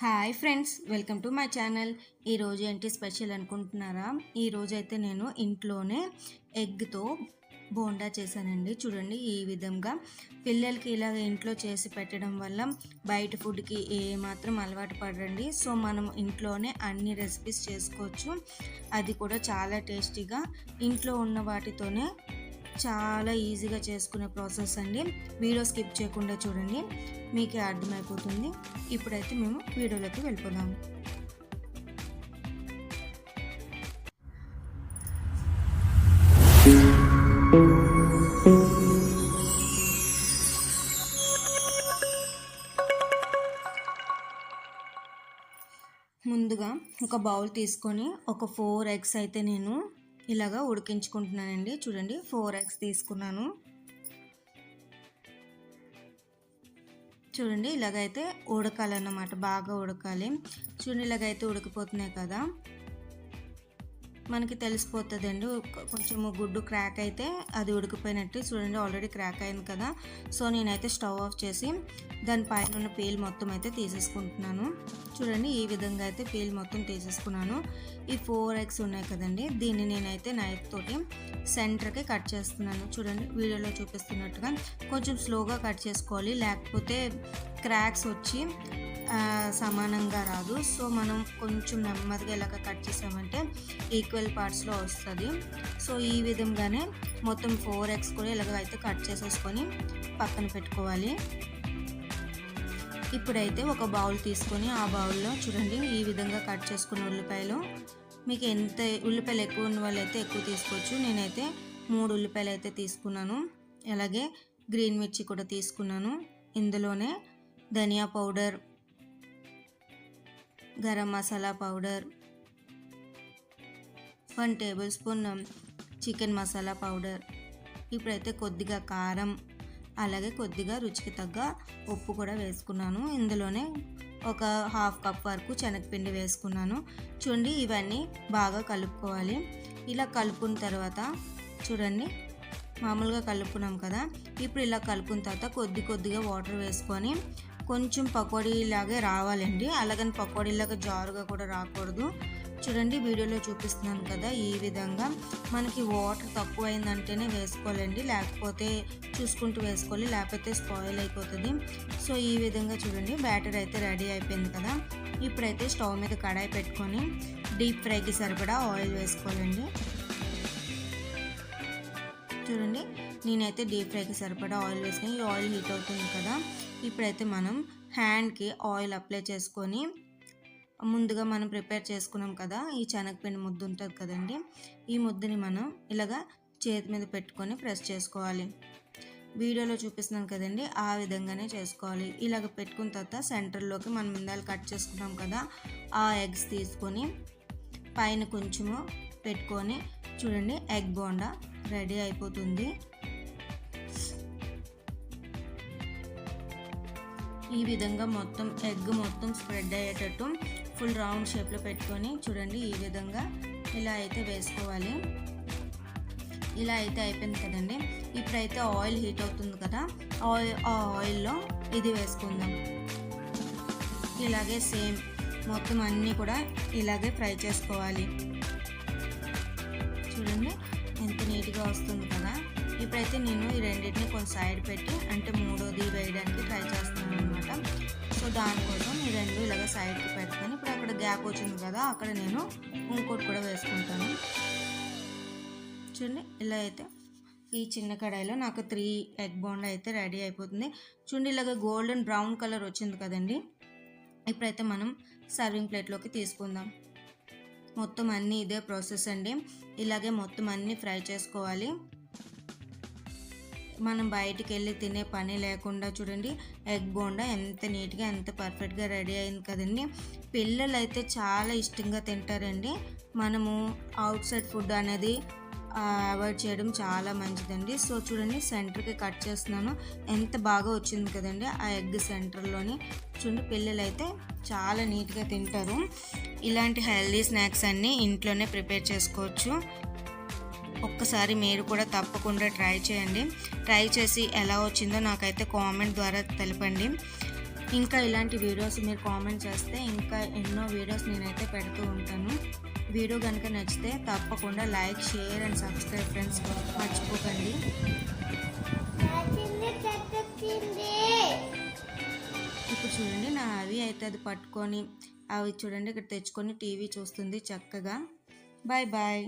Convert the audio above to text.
Hi friends welcome to my channel. ఈరోజు ఏంటి special అనుకుంటున్నారా? ఈరోజైతే నేను ఇంట్లోనే ఎగ్తో బోండా చేశానండి. చూడండి ఈ విధంగా పిల్లలకి ఇలాగ ఇంట్లో చేసి పెట్టడం వల్ల బయట ఫుడ్కి ఏ మాత్రం అలవాటు పడరండి. సో మనం ఇంట్లోనే అన్ని రెసిపీస్ చేసుకోవచ్చు. అది కూడా చాలా టేస్టీగా ఇంట్లో ఉన్న వాటితోనే చాలా ఈజీగా చేసుకునే ప్రాసెస్ అండి. వీడియో స్కిప్ చేయకుండా చూడండి. మీకే అర్థమైపోతుంది. ఇప్పుడైతే మేము వీడియోలోకి వెళ్ళిపోదాము ముందుగా ఒక బౌల్ తీసుకొని ఒక ఫోర్ ఎగ్స్ అయితే నేను ఇలాగా ఉడికించుకుంటున్నానండి. చూడండి ఫోర్ ఎగ్స్ తీసుకున్నాను. చూడండి ఇలాగైతే ఉడకాలన్నమాట బాగా ఉడకాలి. చూడండి ఇలాగైతే ఉడికిపోతున్నాయి కదా. మనకి తెలిసిపోతుందండి. కొంచెం గుడ్డు క్రాక్ అయితే అది ఉడికిపోయినట్టు చూడండి ఆల్రెడీ క్రాక్ అయింది కదా. సో నేనైతే స్టవ్ ఆఫ్ చేసి దానిపైన ఉన్న పీల్ మొత్తం అయితే తీసేసుకుంటున్నాను. చూడండి ఈ విధంగా అయితే పీల్ మొత్తం తీసేసుకున్నాను. ఈ ఫోర్ ఎగ్స్ ఉన్నాయి కదండి దీన్ని నేనైతే నైఫ్ తోటి సెంటర్కి కట్ చేస్తున్నాను. చూడండి వీడియోలో చూపిస్తున్నట్టుగా కొంచెం స్లోగా కట్ చేసుకోవాలి. లేకపోతే క్రాక్స్ వచ్చి సమానంగా రాదు. సో మనం కొంచెం నెమ్మదిగా ఇలాగ కట్ చేసామంటే ఈక్వల్ పార్ట్స్లో వస్తుంది. సో ఈ విధంగానే మొత్తం ఫోర్ ఎగ్స్ కూడా ఇలాగ అయితే కట్ చేసేసుకొని పక్కన పెట్టుకోవాలి. ఇప్పుడైతే ఒక బౌల్ తీసుకొని ఆ బౌల్లో చూడండి ఈ విధంగా కట్ చేసుకున్న ఉల్లిపాయలు. మీకు ఎంత ఉల్లిపాయలు ఎక్కువ ఉన్న వాళ్ళైతే ఎక్కువ తీసుకోవచ్చు. నేనైతే మూడు ఉల్లిపాయలు అయితే తీసుకున్నాను. అలాగే గ్రీన్ మిర్చి కూడా తీసుకున్నాను. ఇందులోనే ధనియా powder garam masala powder one tablespoon chicken masala powder. ఇప్పుడైతే కొద్దిగా కారం అలాగే కొద్దిగా రుచికి తగ్గ ఉప్పు కూడా వేసుకున్నాను. ఇందులోనే ఒక హాఫ్ కప్ వరకు శనగపిండి వేసుకున్నాను. చూడండి ఇవన్నీ బాగా కలుపుకోవాలి. ఇలా కలుపుకున్న తర్వాత చూడండి మామూలుగా కలుపుకున్నాం కదా. ఇప్పుడు ఇలా కలుపుకున్న తర్వాత కొద్ది కొద్దిగా వాటర్ వేసుకొని కొంచెం పకోడీలాగే రావాలండి. అలాగని పకోడీలాగా జారుగా కూడా రాకూడదు. చూడండి వీడియోలో చూపిస్తున్నాను కదా ఈ విధంగా. మనకి వాటర్ తక్కువ అయిందంటేనే వేసుకోవాలండి. లేకపోతే చూసుకుంటూ వేసుకోవాలి. లేకపోతే స్పాయిల్ అయిపోతుంది. సో ఈ విధంగా చూడండి. బ్యాటర్ అయితే రెడీ అయిపోయింది కదా. ఇప్పుడైతే స్టవ్ మీద కడాయి పెట్టుకొని డీప్ ఫ్రైకి సరిపడా ఆయిల్ వేసుకోవాలండి. చూడండి నేనైతే డీప్ ఫ్రైకి సరిపడా ఆయిల్ వేసుకుని ఈ ఆయిల్ హీట్ అవుతుంది కదా. ఇప్పుడైతే మనం హ్యాండ్కి ఆయిల్ అప్లై చేసుకొని ముందుగా మనం ప్రిపేర్ చేసుకున్నాం కదా ఈ శనగపిండి ముద్ద ఉంటుంది కదండి ఈ ముద్దని మనం ఇలాగా చేతి మీద పెట్టుకొని ప్రెస్ చేసుకోవాలి. వీడియోలో చూపిస్తున్నాను కదండి ఆ విధంగానే చేసుకోవాలి. ఇలాగ పెట్టుకున్న తర్వాత సెంటర్లోకి మనం ఇందాలు కట్ చేసుకున్నాం కదా ఆ ఎగ్స్ తీసుకొని పైన కొంచెము పెట్టుకొని చూడండి ఎగ్ బోండా రెడీ అయిపోతుంది. ఈ విధంగా మొత్తం ఎగ్ మొత్తం స్ప్రెడ్ అయ్యేటట్టు ఫుల్ రౌండ్ షేప్లో పెట్టుకొని చూడండి ఈ విధంగా ఇలా అయితే వేసుకోవాలి. ఇలా అయితే అయిపోయింది కదండి. ఇప్పుడైతే ఆయిల్ హీట్ అవుతుంది కదా ఆయిల్ ఆ ఆయిల్లో ఇది వేసుకుందాం. ఇలాగే సేమ్ మొత్తం అన్నీ కూడా ఇలాగే ఫ్రై చేసుకోవాలి. చూడండి ఎంత నీట్గా వస్తుంది కదా. ఇప్పుడైతే నేను ఈ రెండింటిని కొంచెం సైడ్ పెట్టి అంటే మూడోది వేయడానికి ట్రై చేస్తున్నాను అనమాట సో దానికోసం ఈ రెండు ఇలాగ సైడ్కి పెట్టుకొని ఇప్పుడు అక్కడ గ్యాప్ వచ్చింది కదా అక్కడ నేను ఇంకోటి కూడా వేసుకుంటాను. చూడండి ఇలా అయితే ఈ చిన్న కడాయిలో నాకు త్రీ ఎగ్ బోండా అయితే రెడీ అయిపోతుంది. చూడండి ఇలాగ గోల్డెన్ బ్రౌన్ కలర్ వచ్చింది కదండి. ఇప్పుడైతే మనం సర్వింగ్ ప్లేట్లోకి తీసుకుందాం. మొత్తం అన్నీ ఇదే ప్రాసెస్ అండి. ఇలాగే మొత్తం అన్నీ ఫ్రై చేసుకోవాలి. మనం బయటికి వెళ్ళి తినే పని లేకుండా చూడండి ఎగ్ బోండా ఎంత నీట్గా ఎంత పర్ఫెక్ట్గా రెడీ అయింది కదండి. పిల్లలు అయితే చాలా ఇష్టంగా తింటారండి. మనము అవుట్ సైడ్ ఫుడ్ అనేది అవాయిడ్ చేయడం చాలా మంచిదండి. సో చూడండి సెంటర్కి కట్ చేస్తున్నాను. ఎంత బాగా వచ్చింది కదండి ఆ ఎగ్ సెంటర్లోని. చూడండి పిల్లలు అయితే చాలా నీట్గా తింటారు. ఇలాంటి హెల్దీ స్నాక్స్ అన్నీ ఇంట్లోనే ప్రిపేర్ చేసుకోవచ్చు. ఒక్కసారి మీరు కూడా తప్పకుండా ట్రై చేయండి. ట్రై చేసి ఎలా వచ్చిందో నాకైతే కామెంట్ ద్వారా తెలపండి. ఇంకా ఇలాంటి వీడియోస్ మీరు కామెంట్ చేస్తే ఇంకా ఎన్నో వీడియోస్ నేనైతే పెడుతూ ఉంటాను. వీడియో కనుక నచ్చితే తప్పకుండా like share and subscribe friends. మర్చిపోకండి. ఇప్పుడు చూడండి నా అవి అయితే అది పట్టుకొని అవి చూడండి ఇక్కడ తెచ్చుకొని టీవీ చూస్తుంది చక్కగా. Bye bye.